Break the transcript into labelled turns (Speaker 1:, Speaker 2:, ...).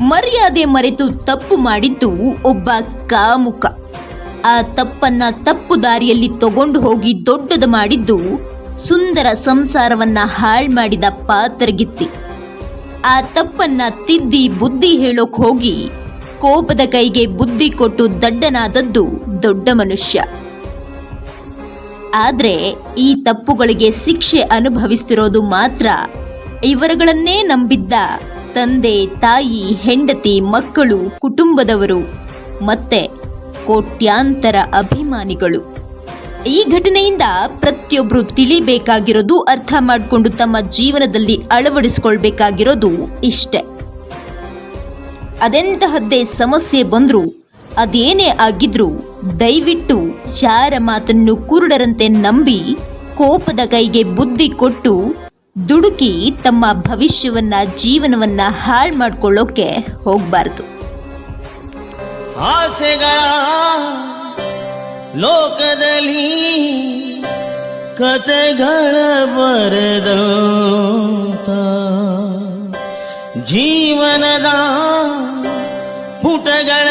Speaker 1: ಮರ್ಯಾದೆ ಮರೆತು ತಪ್ಪು ಮಾಡಿದ್ದು ಒಬ್ಬ ಕಾಮುಕ. ಆ ತಪ್ಪನ್ನ ತಪ್ಪು ದಾರಿಯಲ್ಲಿ ತಗೊಂಡು ಹೋಗಿ ದೊಡ್ಡದು ಮಾಡಿದ್ದು ಸುಂದರ ಸಂಸಾರವನ್ನ ಹಾಳ್ ಮಾಡಿದ ಪಾತ್ರಗಿತ್ತಿ. ಆ ತಪ್ಪನ್ನ ತಿದ್ದಿ ಬುದ್ಧಿ ಹೇಳೋಕ್ ಹೋಗಿ ಕೋಪದ ಕೈಗೆ ಬುದ್ಧಿ ಕೊಟ್ಟು ದಡ್ಡನಾದದ್ದು ದೊಡ್ಡ ಮನುಷ್ಯ. ಆದ್ರೆ ಈ ತಪ್ಪುಗಳಿಗೆ ಶಿಕ್ಷೆ ಅನುಭವಿಸ್ತಿರೋದು ಮಾತ್ರ ಇವರುಗಳನ್ನೇ ನಂಬಿದ್ದ ತಂದೆ, ತಾಯಿ, ಹೆಂಡತಿ, ಮಕ್ಕಳು, ಕುಟುಂಬದವರು, ಮತ್ತೆ ಕೋಟ್ಯಾಂತರ ಅಭಿಮಾನಿಗಳು. ಈ ಘಟನೆಯಿಂದ ಪ್ರತಿಯೊಬ್ಬರು ತಿಳಿಬೇಕಾಗಿರೋದು ಅರ್ಥ ಮಾಡಿಕೊಂಡು ತಮ್ಮ ಜೀವನದಲ್ಲಿ ಅಳವಡಿಸಿಕೊಳ್ಬೇಕಾಗಿರೋದು ಇಷ್ಟೆ. ಅದೆಂತಹದ್ದೇ ಸಮಸ್ಯೆ ಬಂದ್ರು, ಅದೇನೇ ಆಗಿದ್ರು, ದಯವಿಟ್ಟು ಯಾರ ಮಾತನ್ನು ಕುರುಡರಂತೆ ನಂಬಿ ಕೋಪದ ಕೈಗೆ ಬುದ್ಧಿ ಕೊಟ್ಟು ದುಡುಕಿ ತಮ್ಮ ಭವಿಷ್ಯವನ್ನ ಜೀವನವನ್ನ ಹಾಳು ಮಾಡ್ಕೊಳ್ಳೋಕೆ ಹೋಗ್ಬಾರ್ದು.
Speaker 2: ಆಸೆಗಳ ಲೋಕದಲ್ಲಿ ಕತೆಗಳ ಬರೆದಂತ ಜೀವನದ ಪುಟಗಳ